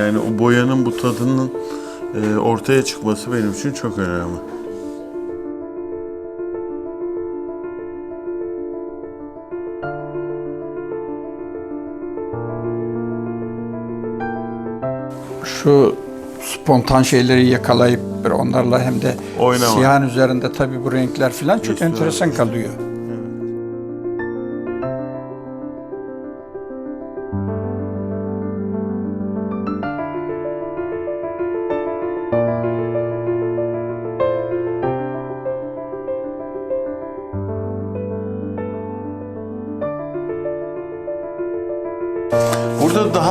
Yani o boyanın bu tadının e, ortaya çıkması benim için çok önemli. Şu spontan şeyleri yakalayıp bir onlarla hem de Oynama. siyahın üzerinde tabii bu renkler falan çok Üstüne- enteresan kalıyor.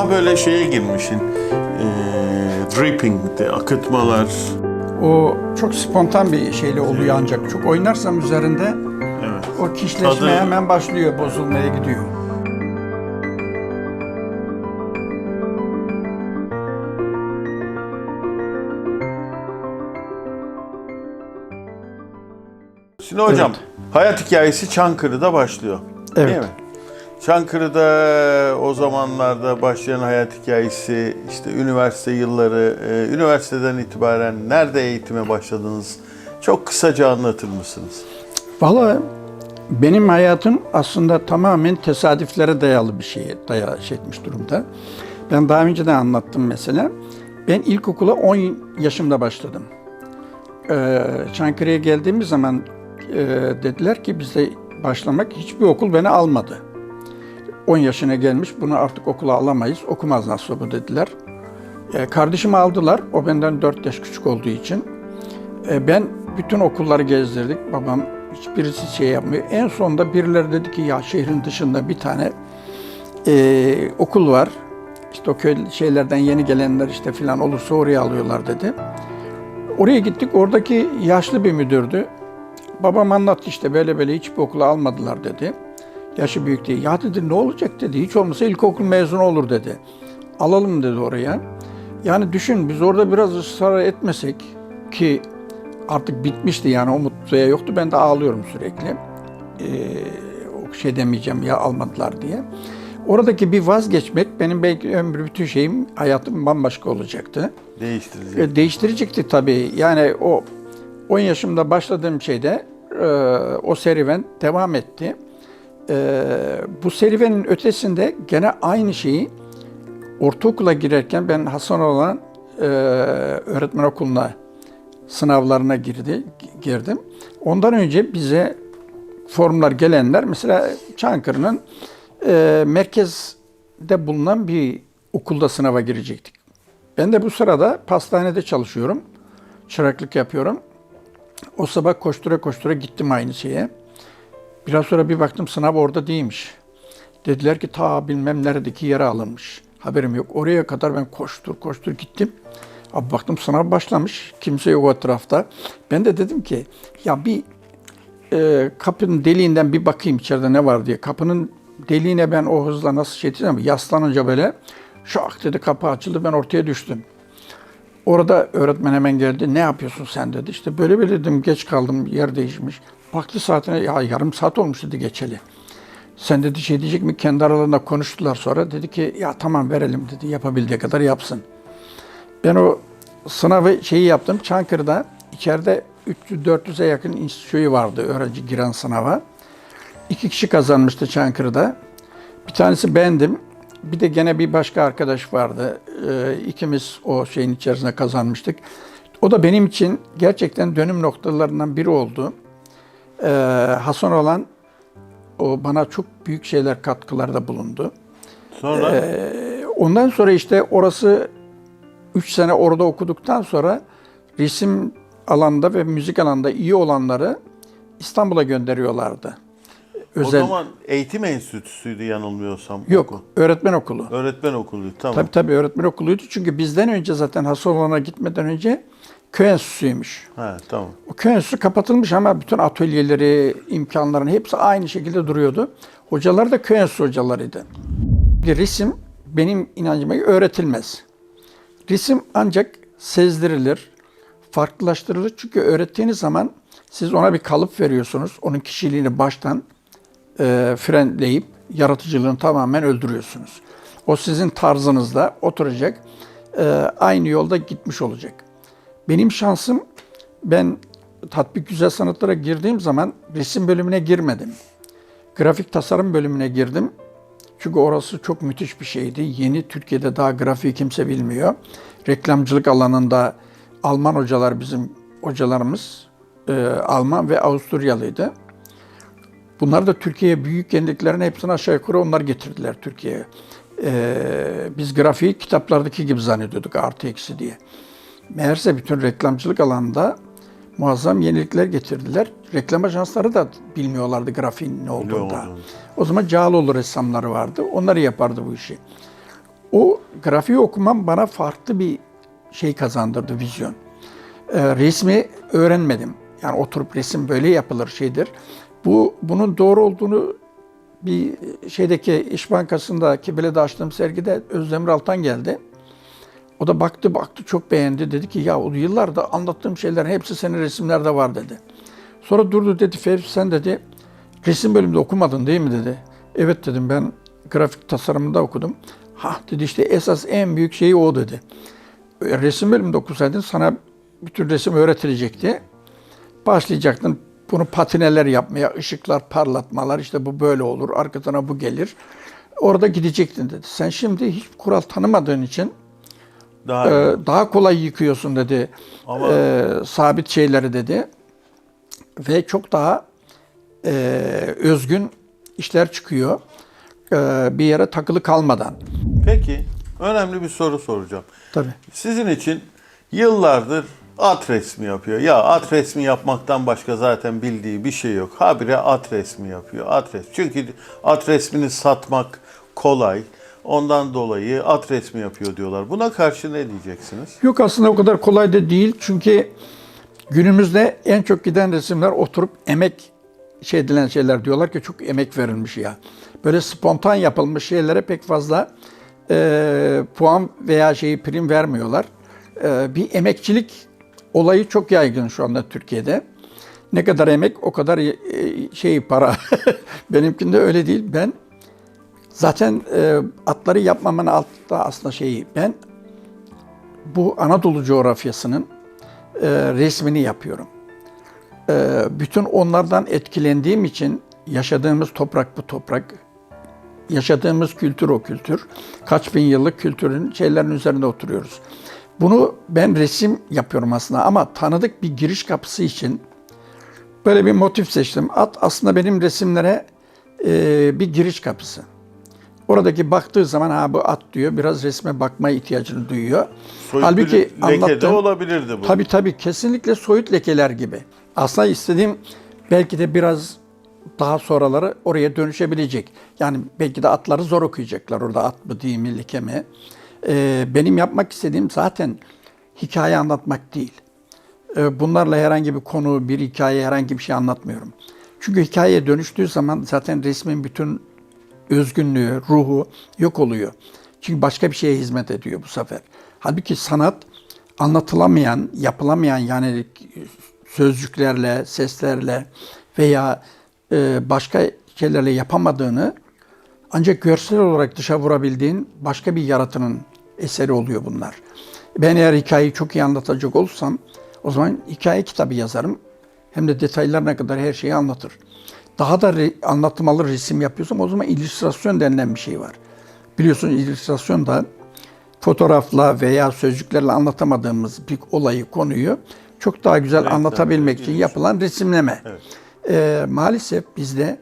Daha böyle şeye girmişsin. E, dripping, de, akıtmalar. O çok spontan bir şeyle oluyor ancak çok oynarsam üzerinde Evet. o kişileşme Tadı- hemen başlıyor, bozulmaya gidiyor. Şimdi hocam hayat hikayesi Çankırı'da başlıyor. Evet. Değil mi? Çankırı'da o zamanlarda başlayan hayat hikayesi, işte üniversite yılları, e, üniversiteden itibaren nerede eğitime başladınız? Çok kısaca anlatır mısınız? Vallahi benim hayatım aslında tamamen tesadüflere dayalı bir şeye daya şey etmiş durumda. Ben daha önce de anlattım mesela. Ben ilkokula 10 yaşımda başladım. Ee, Çankırı'ya geldiğimiz zaman e, dediler ki bizde başlamak hiçbir okul beni almadı. 10 yaşına gelmiş bunu artık okula alamayız. Okumaz nasıl bu dediler. Ee, kardeşimi aldılar. O benden 4 yaş küçük olduğu için. E, Ben bütün okulları gezdirdik. Babam hiçbirisi şey yapmıyor. En sonunda birileri dedi ki ya şehrin dışında bir tane e, okul var. İşte o köy şeylerden yeni gelenler işte filan olursa oraya alıyorlar dedi. Oraya gittik. Oradaki yaşlı bir müdürdü. Babam anlattı işte böyle böyle hiçbir okula almadılar dedi. Yaşı büyük değil. Ya dedi ne olacak dedi. Hiç olmasa ilkokul mezunu olur dedi. Alalım dedi oraya. Yani düşün biz orada biraz ısrar etmesek ki artık bitmişti yani umutluya yoktu. Ben de ağlıyorum sürekli. Ee, o şey demeyeceğim ya almadılar diye. Oradaki bir vazgeçmek benim belki ömrü bütün şeyim, hayatım bambaşka olacaktı. Değiştirecek. E, Değiştirecekti tabii. Yani o 10 yaşımda başladığım şeyde e, o serüven devam etti. E, bu serüvenin ötesinde gene aynı şeyi ortaokula girerken ben Hasan olan e, öğretmen okuluna sınavlarına girdi girdim. Ondan önce bize formlar gelenler mesela Çankırı'nın e, merkezde bulunan bir okulda sınava girecektik. Ben de bu sırada pastanede çalışıyorum. Çıraklık yapıyorum. O sabah koştura koştura gittim aynı şeye. Biraz sonra bir baktım sınav orada değilmiş. Dediler ki ta bilmem neredeki yere alınmış. Haberim yok. Oraya kadar ben koştur koştur gittim. Abi baktım sınav başlamış. Kimse yok o etrafta. Ben de dedim ki ya bir e, kapının deliğinden bir bakayım içeride ne var diye. Kapının deliğine ben o hızla nasıl şey edeceğim? Yaslanınca böyle şak dedi kapı açıldı ben ortaya düştüm. Orada öğretmen hemen geldi. Ne yapıyorsun sen dedi. İşte böyle böyle dedim geç kaldım yer değişmiş. Baktı saatine ya yarım saat olmuş dedi geçeli. Sen dedi şey diyecek mi? Kendi aralarında konuştular sonra. Dedi ki ya tamam verelim dedi. Yapabildiği kadar yapsın. Ben o sınavı şeyi yaptım. Çankırı'da içeride 300-400'e yakın şey vardı öğrenci giren sınava. İki kişi kazanmıştı Çankırı'da. Bir tanesi bendim. Bir de gene bir başka arkadaş vardı. Ee, ikimiz o şeyin içerisinde kazanmıştık. O da benim için gerçekten dönüm noktalarından biri oldu. Ee, Hasan olan o bana çok büyük şeyler katkılarda bulundu. Sonra Ee, ondan sonra işte orası 3 sene orada okuduktan sonra resim alanında ve müzik alanında iyi olanları İstanbul'a gönderiyorlardı. O Özel zaman eğitim enstitüsüydü yanılmıyorsam. yok okul. öğretmen okulu. Öğretmen okuluydu tamam. Tabii tabii öğretmen okuluydu. Çünkü bizden önce zaten Hasanoğlu'na gitmeden önce köy enstitüsüymüş. Ha, tamam. O köy enstitüsü kapatılmış ama bütün atölyeleri, imkanların hepsi aynı şekilde duruyordu. Hocalar da köy enstitüsü hocalarıydı. Bir resim benim inancıma göre öğretilmez. Resim ancak sezdirilir, farklılaştırılır. Çünkü öğrettiğiniz zaman siz ona bir kalıp veriyorsunuz. Onun kişiliğini baştan e, frenleyip yaratıcılığını tamamen öldürüyorsunuz. O sizin tarzınızda oturacak. e, aynı yolda gitmiş olacak. Benim şansım ben tatbik güzel sanatlara girdiğim zaman resim bölümüne girmedim. Grafik tasarım bölümüne girdim. Çünkü orası çok müthiş bir şeydi. Yeni Türkiye'de daha grafiği kimse bilmiyor. Reklamcılık alanında Alman hocalar bizim hocalarımız e, Alman ve Avusturyalıydı. Bunlar da Türkiye'ye büyük yeniliklerin hepsini aşağı yukarı onlar getirdiler Türkiye'ye. E, biz grafiği kitaplardaki gibi zannediyorduk artı eksi diye. Meğerse bütün reklamcılık alanında muazzam yenilikler getirdiler. Reklam ajansları da bilmiyorlardı grafiğin ne olduğunu. olduğunu. O zaman Cağaloğlu ressamları vardı. Onları yapardı bu işi. O grafiği okumam bana farklı bir şey kazandırdı, vizyon. Ee, resmi öğrenmedim. Yani oturup resim böyle yapılır şeydir. Bu bunun doğru olduğunu bir şeydeki İş Bankası'nda Kibele'de açtığım sergide Özdemir Altan geldi. O da baktı baktı çok beğendi. Dedi ki ya o yıllarda anlattığım şeylerin hepsi senin resimlerde var dedi. Sonra durdu dedi Fevzi sen dedi resim bölümünde okumadın değil mi dedi. Evet dedim ben grafik tasarımında okudum. Ha dedi işte esas en büyük şeyi o dedi. Resim bölümünde okusaydın sana bütün resim öğretilecekti. Başlayacaktın bunu patineler yapmaya, ışıklar, parlatmalar işte bu böyle olur, arkasına bu gelir. Orada gidecektin dedi. Sen şimdi hiç kural tanımadığın için Daha iyi. daha kolay yıkıyorsun dedi. Ama- Ee, sabit şeyleri dedi. Ve çok daha e, özgün işler çıkıyor. Ee, bir yere takılı kalmadan. Peki önemli bir soru soracağım. Tabii. Sizin için yıllardır at resmi yapıyor. Ya at resmi yapmaktan başka zaten bildiği bir şey yok. Habire at resmi yapıyor. At resmi. Çünkü at resmini satmak kolay. Ondan dolayı at resmi yapıyor diyorlar. Buna karşı ne diyeceksiniz? Yok aslında o kadar kolay da değil. Çünkü günümüzde en çok giden resimler oturup emek şey edilen şeyler diyorlar ki çok emek verilmiş ya. Böyle spontan yapılmış şeylere pek fazla e, puan veya şeyi prim vermiyorlar. E, bir emekçilik olayı çok yaygın şu anda Türkiye'de. Ne kadar emek o kadar e, şey para. Benimkinde öyle değil. Ben zaten e, atları yapmamın altta aslında şeyi ben bu Anadolu coğrafyasının e, resmini yapıyorum. Bütün onlardan etkilendiğim için yaşadığımız toprak bu toprak, yaşadığımız kültür o kültür, kaç bin yıllık kültürün şeylerin üzerinde oturuyoruz. Bunu ben resim yapıyorum aslında ama tanıdık bir giriş kapısı için böyle bir motif seçtim. At aslında benim resimlere e, bir giriş kapısı. Oradaki baktığı zaman ha bu at diyor, biraz resme bakma ihtiyacını duyuyor. Soyut Halbuki de anlattığım- olabilirdi bu. Tabii tabii kesinlikle soyut lekeler gibi. Aslında istediğim belki de biraz daha sonraları oraya dönüşebilecek. Yani belki de atları zor okuyacaklar orada at mı değil mi leke mi. Ee, benim yapmak istediğim zaten hikaye anlatmak değil. Ee, bunlarla herhangi bir konu, bir hikaye, herhangi bir şey anlatmıyorum. Çünkü hikayeye dönüştüğü zaman zaten resmin bütün özgünlüğü, ruhu yok oluyor. Çünkü başka bir şeye hizmet ediyor bu sefer. Halbuki sanat anlatılamayan, yapılamayan yani sözcüklerle, seslerle veya e, başka şeylerle yapamadığını ancak görsel olarak dışa vurabildiğin başka bir yaratının eseri oluyor bunlar. Ben eğer hikayeyi çok iyi anlatacak olursam o zaman hikaye kitabı yazarım. Hem de detaylarına kadar her şeyi anlatır. Daha da re- anlatmalı resim yapıyorsam o zaman illüstrasyon denilen bir şey var. Biliyorsun illüstrasyon da fotoğrafla veya sözcüklerle anlatamadığımız bir olayı, konuyu çok daha güzel Renklendirmek, anlatabilmek için yapılan resimleme. Evet. Ee, maalesef bizde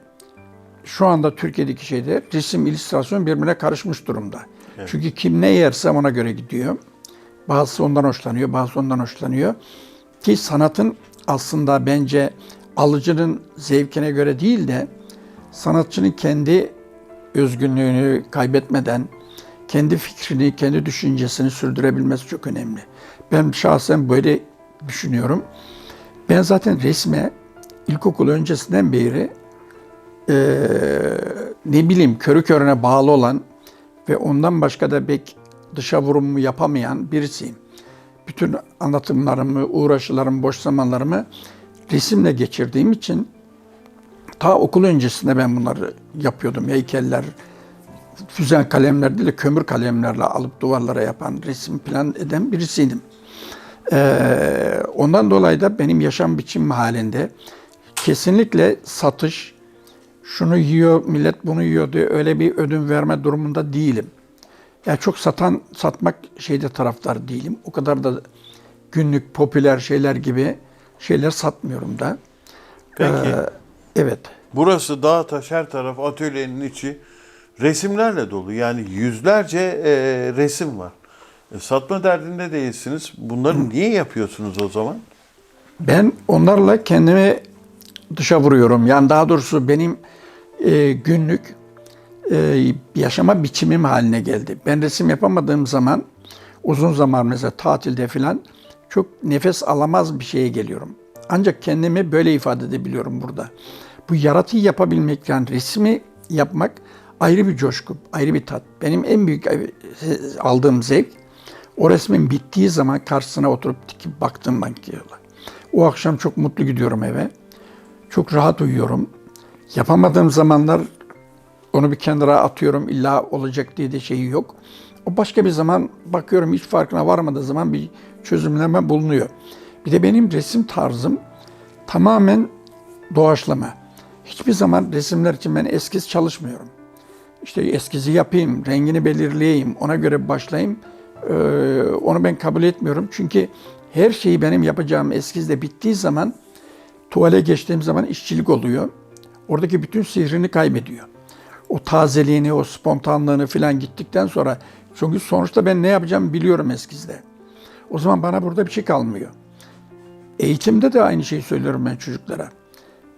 şu anda Türkiye'deki şeyde resim, illüstrasyon birbirine karışmış durumda. Çünkü kim ne yerse ona göre gidiyor. Bazısı ondan hoşlanıyor, bazısı ondan hoşlanıyor. Ki sanatın aslında bence alıcının zevkine göre değil de sanatçının kendi özgünlüğünü kaybetmeden kendi fikrini, kendi düşüncesini sürdürebilmesi çok önemli. Ben şahsen böyle düşünüyorum. Ben zaten resme ilkokul öncesinden beri eee, ne bileyim körü körüne bağlı olan ve ondan başka da pek dışa vurumu yapamayan birisiyim. Bütün anlatımlarımı, uğraşılarımı, boş zamanlarımı resimle geçirdiğim için ta okul öncesinde ben bunları yapıyordum. Heykeller, füzen kalemler değil de kömür kalemlerle alıp duvarlara yapan, resim plan eden birisiydim. Ee, ondan dolayı da benim yaşam biçimim halinde kesinlikle satış, şunu yiyor, millet bunu yiyor diye öyle bir ödün verme durumunda değilim. Ya çok satan, satmak şeyde taraftar değilim. O kadar da günlük popüler şeyler gibi şeyler satmıyorum da. Peki. Ee, evet. Burası dağ taş her taraf atölyenin içi resimlerle dolu. Yani yüzlerce e, resim var. E, satma derdinde değilsiniz. Bunları niye yapıyorsunuz o zaman? Ben onlarla kendimi dışa vuruyorum. Yani daha doğrusu benim e, günlük e, yaşama biçimim haline geldi. Ben resim yapamadığım zaman uzun zaman mesela tatilde falan çok nefes alamaz bir şeye geliyorum. Ancak kendimi böyle ifade edebiliyorum burada. Bu yaratıyı yapabilmek yani resmi yapmak ayrı bir coşku, ayrı bir tat. Benim en büyük aldığım zevk o resmin bittiği zaman karşısına oturup dikip baktığım bankiyola. O akşam çok mutlu gidiyorum eve. Çok rahat uyuyorum. Yapamadığım zamanlar onu bir kenara atıyorum. İlla olacak diye de şeyi yok. O başka bir zaman bakıyorum hiç farkına varmadığı zaman bir çözümleme bulunuyor. Bir de benim resim tarzım tamamen doğaçlama. Hiçbir zaman resimler için ben eskiz çalışmıyorum. İşte eskizi yapayım, rengini belirleyeyim, ona göre başlayayım. Ee, onu ben kabul etmiyorum. Çünkü her şeyi benim yapacağım eskizde bittiği zaman tuvale geçtiğim zaman işçilik oluyor. Oradaki bütün sihrini kaybediyor. O tazeliğini, o spontanlığını falan gittikten sonra çünkü sonuçta ben ne yapacağımı biliyorum eskizde. O zaman bana burada bir şey kalmıyor. Eğitimde de aynı şeyi söylüyorum ben çocuklara.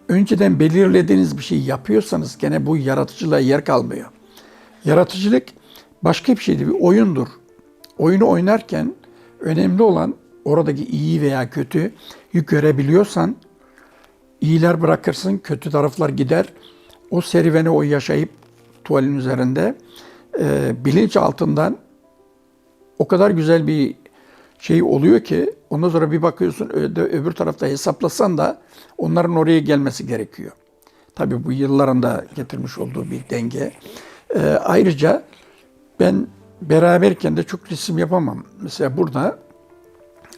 Önceden belirlediğiniz bir şey yapıyorsanız gene bu yaratıcılığa yer kalmıyor. Yaratıcılık başka bir şeydir, bir oyundur. Oyunu oynarken önemli olan oradaki iyi veya kötüyü görebiliyorsan iyiler bırakırsın, kötü taraflar gider. O serüveni o yaşayıp tuvalin üzerinde e, bilinç altından o kadar güzel bir şey oluyor ki ondan sonra bir bakıyorsun öbür tarafta hesaplasan da onların oraya gelmesi gerekiyor. Tabii bu yıllarında getirmiş olduğu bir denge. E, ayrıca ben beraberken de çok resim yapamam. Mesela burada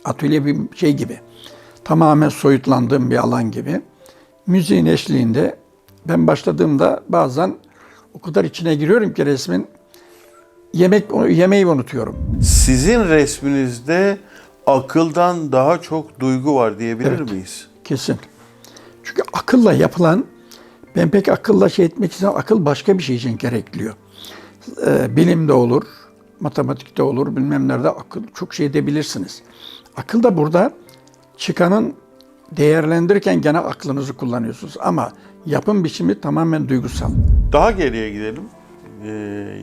atölye bir şey gibi. Tamamen soyutlandığım bir alan gibi. Müziğin eşliğinde ben başladığımda bazen o kadar içine giriyorum ki resmin yemek yemeği unutuyorum. Sizin resminizde akıldan daha çok duygu var diyebilir Evet. miyiz? Kesin. Çünkü akılla yapılan, ben pek akılla şey etmek istemem, akıl başka bir şey için gerekliyor. Ee, bilimde olur, matematikte olur, bilmem nerede akıl çok şey edebilirsiniz. Akıl da burada çıkanın değerlendirirken gene aklınızı kullanıyorsunuz. Ama yapım biçimi tamamen duygusal. Daha geriye gidelim. Ee,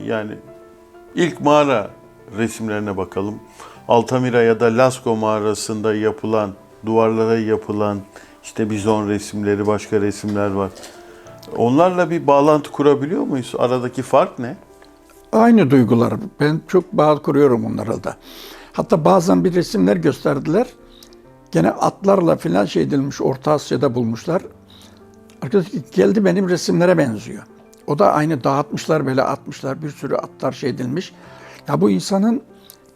yani ilk mağara resimlerine bakalım. Altamira ya da Lascaux mağarasında yapılan, duvarlara yapılan işte bizon resimleri, başka resimler var. Onlarla bir bağlantı kurabiliyor muyuz? Aradaki fark ne? Aynı duygular. Ben çok bağ kuruyorum onlara da. Hatta bazen bir resimler gösterdiler. Gene atlarla filan şey edilmiş, Orta Asya'da bulmuşlar. Arkadaş geldi benim resimlere benziyor. O da aynı dağıtmışlar böyle atmışlar, bir sürü atlar şey edilmiş. Ya bu insanın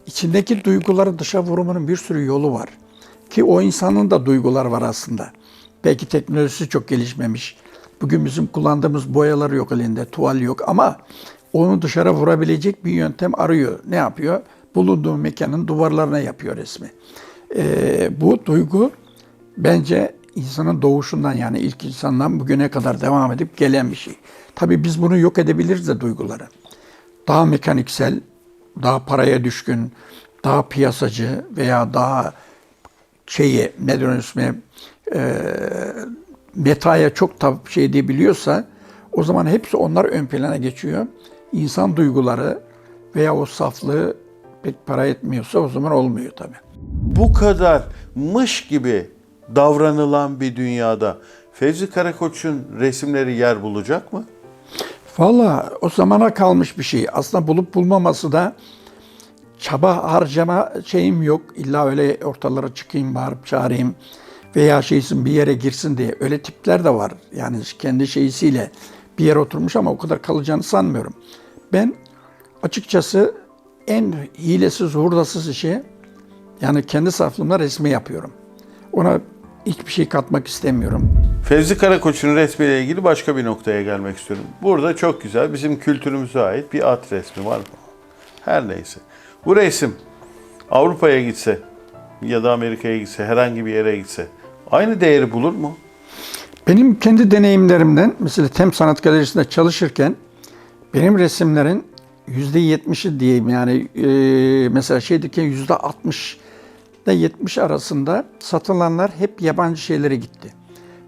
içindeki duyguları dışa vurumunun bir sürü yolu var. Ki o insanın da duygular var aslında. Belki teknolojisi çok gelişmemiş. Bugün bizim kullandığımız boyalar yok elinde, tuval yok ama onu dışarı vurabilecek bir yöntem arıyor. Ne yapıyor? Bulunduğu mekanın duvarlarına yapıyor resmi. Ee, bu duygu bence insanın doğuşundan yani ilk insandan bugüne kadar devam edip gelen bir şey. Tabii biz bunu yok edebiliriz de duyguları. Daha mekaniksel, daha paraya düşkün, daha piyasacı veya daha şeyi ne ismi e, metaya çok şey diyebiliyorsa o zaman hepsi onlar ön plana geçiyor. İnsan duyguları veya o saflığı pek para etmiyorsa o zaman olmuyor tabii. Bu kadar mış gibi davranılan bir dünyada Fevzi Karakoç'un resimleri yer bulacak mı? Valla o zamana kalmış bir şey. Aslında bulup bulmaması da çaba harcama şeyim yok. İlla öyle ortalara çıkayım, bağırıp çağırayım veya şeysin bir yere girsin diye. Öyle tipler de var. Yani kendi şeysiyle bir yere oturmuş ama o kadar kalacağını sanmıyorum. Ben açıkçası en hilesiz, hurdasız işi yani kendi saflığımda resmi yapıyorum. Ona hiçbir şey katmak istemiyorum. Fevzi Karakoç'un resmiyle ilgili başka bir noktaya gelmek istiyorum. Burada çok güzel bizim kültürümüze ait bir at resmi var mı? Her neyse. Bu resim Avrupa'ya gitse ya da Amerika'ya gitse, herhangi bir yere gitse aynı değeri bulur mu? Benim kendi deneyimlerimden mesela Tem Sanat Galerisi'nde çalışırken benim resimlerin yüzde yetmişi diyeyim yani e, mesela şeydeki yüzde altmış ile 70 arasında satılanlar hep yabancı şeylere gitti.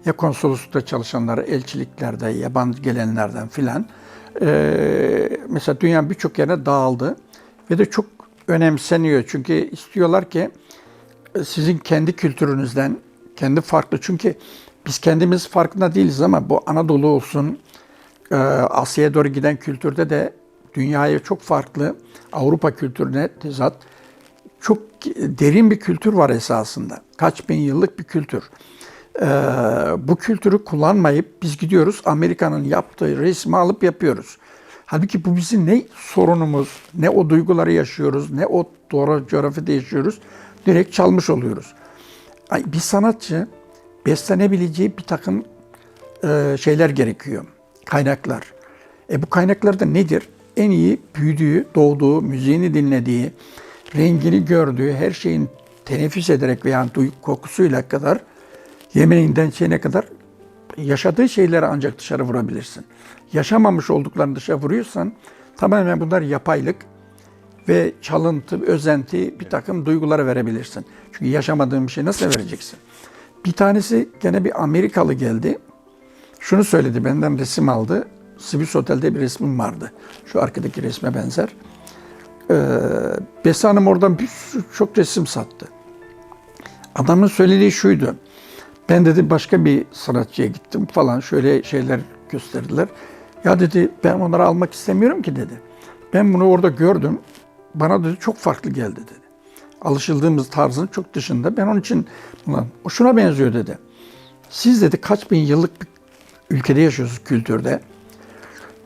Ya konsoloslukta çalışanlar, elçiliklerde, yabancı gelenlerden filan. E, mesela dünyanın birçok yerine dağıldı ve de çok önemseniyor. Çünkü istiyorlar ki sizin kendi kültürünüzden, kendi farklı. Çünkü biz kendimiz farkında değiliz ama bu Anadolu olsun, e, Asya'ya doğru giden kültürde de dünyaya çok farklı, Avrupa kültürüne tezat, çok derin bir kültür var esasında. Kaç bin yıllık bir kültür. E, bu kültürü kullanmayıp biz gidiyoruz Amerika'nın yaptığı resmi alıp yapıyoruz. Halbuki bu bizim ne sorunumuz, ne o duyguları yaşıyoruz, ne o doğru coğrafyada yaşıyoruz. Direkt çalmış oluyoruz. Ay, Bir sanatçı beslenebileceği bir takım e, şeyler gerekiyor. Kaynaklar. E bu kaynaklar da nedir? En iyi büyüdüğü, doğduğu, müziğini dinlediği, rengini gördüğü, her şeyin teneffüs ederek veya duygu kokusuyla kadar, yemeğinden şeyine kadar yaşadığı şeyleri ancak dışarı vurabilirsin. Yaşamamış olduklarını dışarı vuruyorsan tamamen bunlar yapaylık ve çalıntı, özenti bir takım duygulara verebilirsin. Çünkü yaşamadığın bir şey nasıl vereceksin? Bir tanesi gene bir Amerikalı geldi. Şunu söyledi, benden resim aldı. Swiss Otel'de bir resmim vardı. Şu arkadaki resme benzer. Ee, Besi Hanım oradan bir çok resim sattı. Adamın söylediği şuydu. Ben dedi başka bir sanatçıya gittim falan şöyle şeyler gösterdiler. Ya dedi ben onları almak istemiyorum ki dedi. Ben bunu orada gördüm. Bana dedi çok farklı geldi dedi. Alışıldığımız tarzın çok dışında. Ben onun için ulan o şuna benziyor dedi. Siz dedi kaç bin yıllık bir ülkede yaşıyorsunuz kültürde.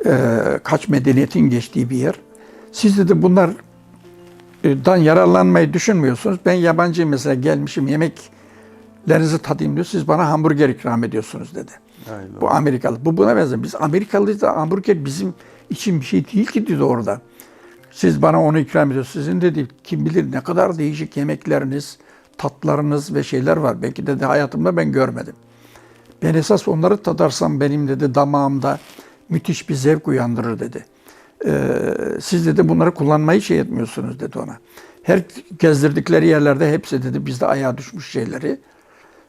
Ee, kaç medeniyetin geçtiği bir yer. Siz dedi bunlar e, yararlanmayı düşünmüyorsunuz. Ben yabancı mesela gelmişim yemeklerinizi tadayım diyor. Siz bana hamburger ikram ediyorsunuz dedi. Aynen. Bu Amerikalı. Bu buna benzer. Biz Amerikalıyız da hamburger bizim için bir şey değil ki dedi orada. Siz bana onu ikram ediyorsunuz. Sizin dedi kim bilir ne kadar değişik yemekleriniz, tatlarınız ve şeyler var. Belki de, de hayatımda ben görmedim. Ben esas onları tadarsam benim dedi damağımda müthiş bir zevk uyandırır dedi. Ee, siz dedi bunları kullanmayı şey etmiyorsunuz dedi ona. Her gezdirdikleri yerlerde hepsi dedi bizde ayağa düşmüş şeyleri.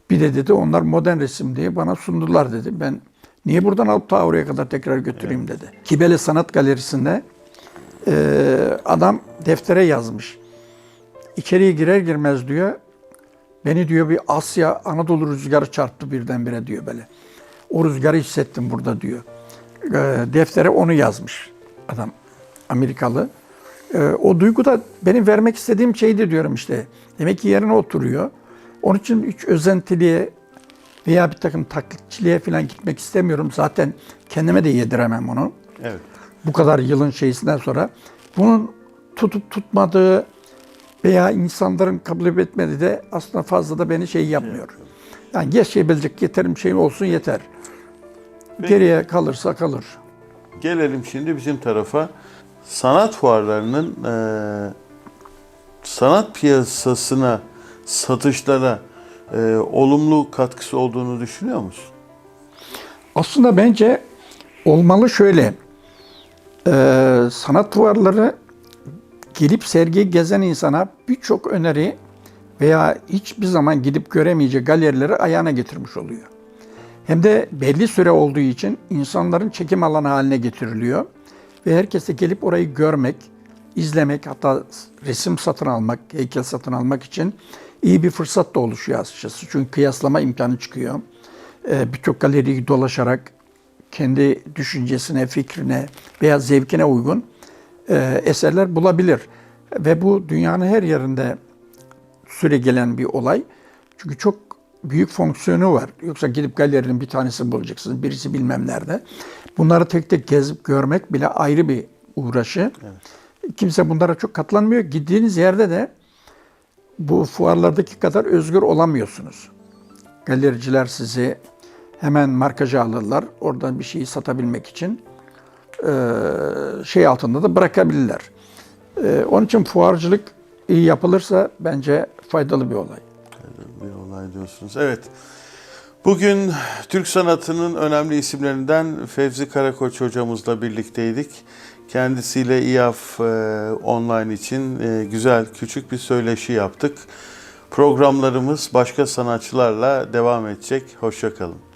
Bir de dedi onlar modern resim diye bana sundular dedi. Ben niye buradan alıp ta oraya kadar tekrar götüreyim dedi. Kibele Sanat Galerisi'nde e, adam deftere yazmış. İçeriye girer girmez diyor beni diyor bir Asya Anadolu rüzgarı çarptı birdenbire diyor böyle. O rüzgarı hissettim burada diyor. E, deftere onu yazmış adam Amerikalı. E, o duygu da benim vermek istediğim şeydi diyorum işte. Demek ki yerine oturuyor. Onun için hiç özentiliğe veya bir takım taklitçiliğe falan gitmek istemiyorum. Zaten kendime de yediremem onu. Evet. Bu kadar yılın şeysinden sonra. Bunun tutup tutmadığı veya insanların kabul etmediği de aslında fazla da beni şey yapmıyor. Yani yaşayabilecek yeterim şey olsun yeter. Geriye kalırsa kalır. Gelelim şimdi bizim tarafa. Sanat fuarlarının eee, sanat piyasasına, satışlara eee, olumlu katkısı olduğunu düşünüyor musun? Aslında bence olmalı şöyle. Ee, sanat fuarları gelip sergiyi gezen insana birçok öneri veya hiçbir zaman gidip göremeyeceği galerileri ayağına getirmiş oluyor. Hem de belli süre olduğu için insanların çekim alanı haline getiriliyor. Ve herkes de gelip orayı görmek, izlemek, hatta resim satın almak, heykel satın almak için iyi bir fırsat da oluşuyor açıkçası. Çünkü kıyaslama imkanı çıkıyor. Ee, Birçok galeriyi dolaşarak kendi düşüncesine, fikrine veya zevkine uygun e, eserler bulabilir. Ve bu dünyanın her yerinde süre gelen bir olay. Çünkü çok büyük fonksiyonu var. Yoksa gidip galerinin bir tanesini bulacaksınız, birisi bilmem nerede. Bunları tek tek gezip görmek bile ayrı bir uğraşı. Kimse bunlara çok katlanmıyor. Gittiğiniz yerde de bu fuarlardaki kadar özgür olamıyorsunuz. Galericiler sizi hemen markaja alırlar. Oradan bir şeyi satabilmek için şey altında da bırakabilirler. Onun için fuarcılık iyi yapılırsa bence faydalı bir olay. bir olay diyorsunuz. Evet. Bugün Türk sanatının önemli isimlerinden Fevzi Karakoç hocamızla birlikteydik. Kendisiyle İAF e, online için e, güzel küçük bir söyleşi yaptık. Programlarımız başka sanatçılarla devam edecek. Hoşçakalın.